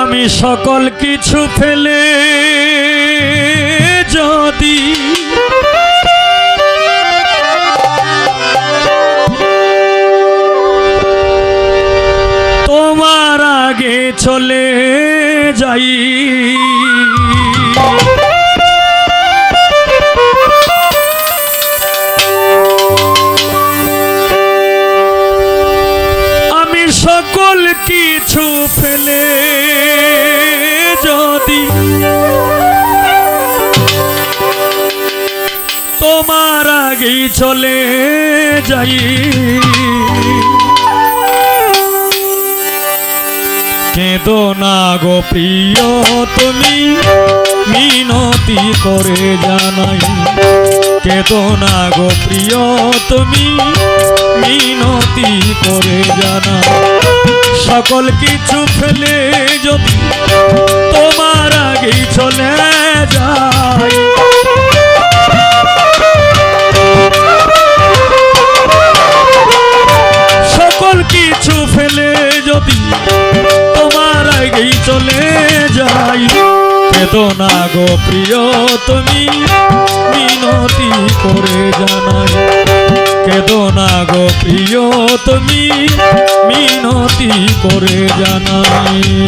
আমি সকল কিছু ফেলে যদি তোমার আগে চলে যাই। তোমার আগেই চলে যাই। কেঁদো না গো প্রিয় তুমি, মিনতি করে জানাই। কেঁদো না গো প্রিয় তুমি, মিনতি করে জানাই। সকল কিছু ফেলে যদি তোমার আগেই চলে যায় বেদনা গো প্রিয় তুমি। মিনতি করে জানাই। কেদনা গো প্রিয় তুমি। মিনতি করে জানাই।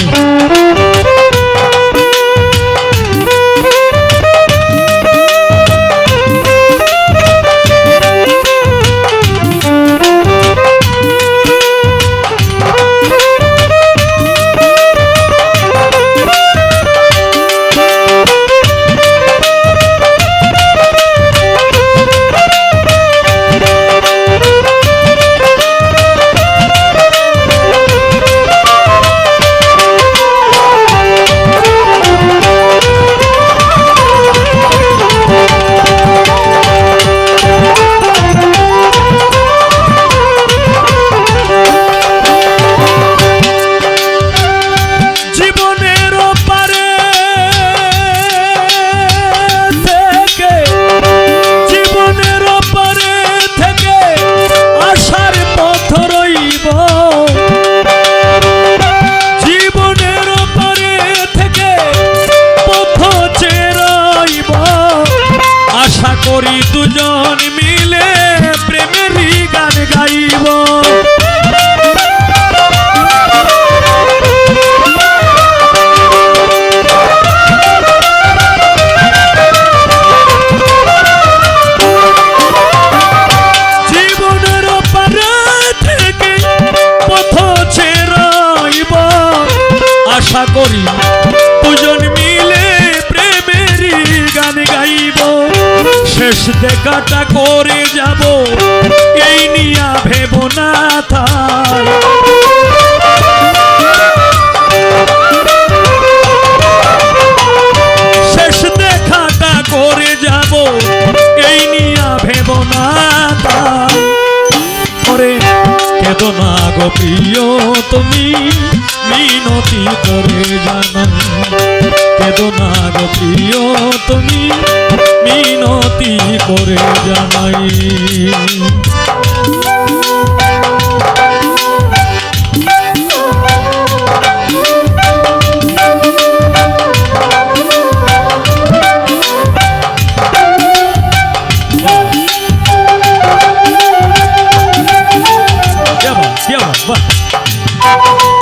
করি দুজন মিলে প্রেমেরই গান গাইব। শেষ দেখাটা করে যাব। এই নিয়া ভেব না থাই শেষ দেখাটা করে যাব। এই নিয়া ভেব না তাই। করে কেদ না গো প্রিয় তুমি, মিনতি করে জানাই। কেদো না গো প্রিয় তুমি মিনতি করে জানাই। Yeah.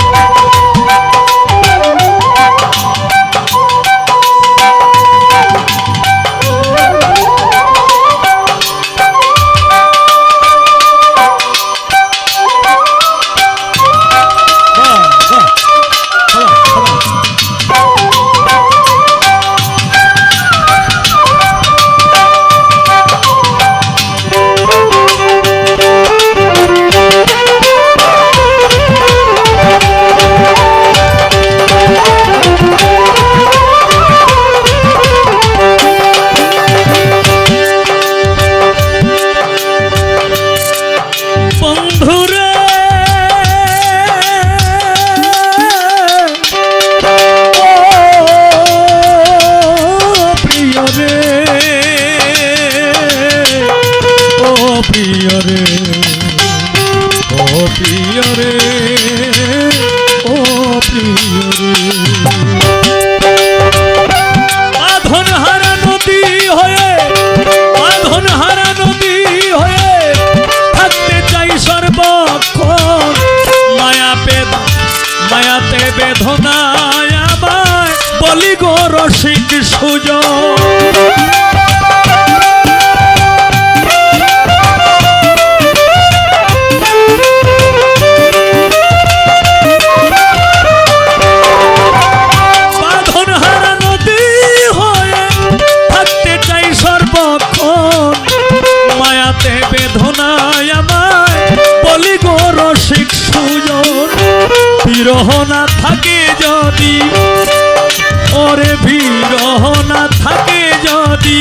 সুজন বিরহ না থাকে যদি ওরে বিরহ না থাকে যদি,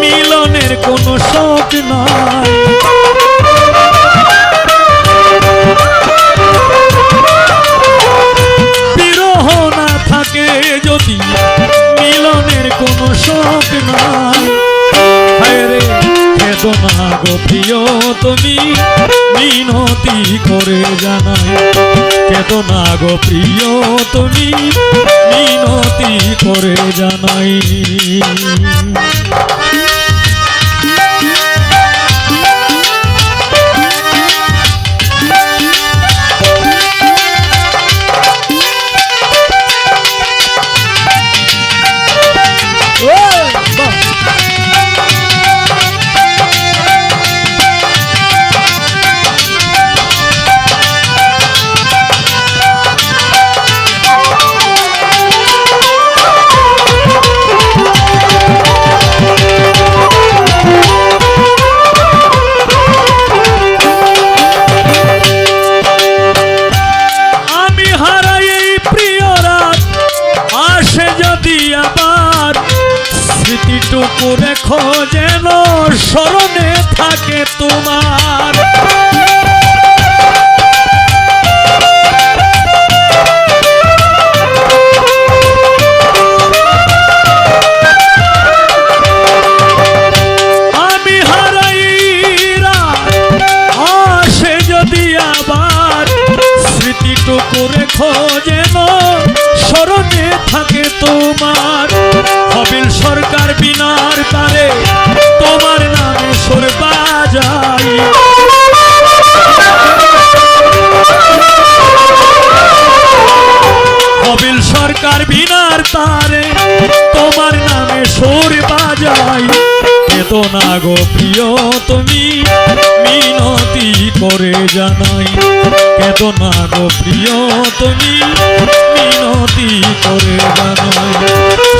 মিলনের কোনো শখ নাই বিরহ না থাকে যদি, মিলনের কোনো শখ নাই হায় রে বেদনা গো প্রিয় তুমি। করে কেত না গো প্রিয় তুমি মিনতি করে জানাই। স্মৃতিটুকু রেখো যেন স্মরণে থাকে তোমার। আমি বিনার তারে তোমার নামে সুর বাজাই। সরকার তারে তোমার নামে সুর বাজাই। গো প্রিয় তুমি, মিনতি করে জানাই। গো প্রিয় তুমি, মিনতি করে জানাই।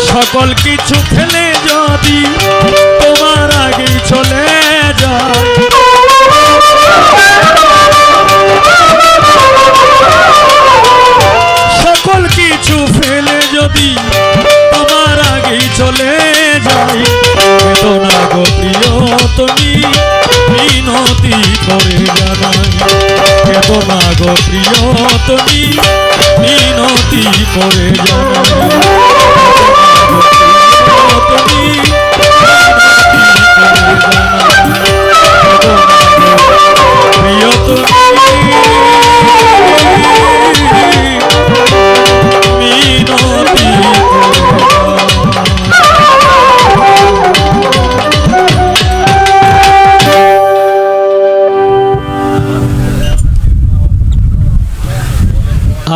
সকল কিছু যদি তোমার আগে চলে যায়। সকল কিছু ফেলে যদি তোমার আগেই চলে যাই বেদনা গো প্রিয়, তুমি মিনতি করে জানাই। বেদনা গো প্রিয়, তুমি মিনতি করে জানাই।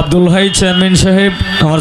আব্দুল হাই চেয়ারম্যান সাহেব আমার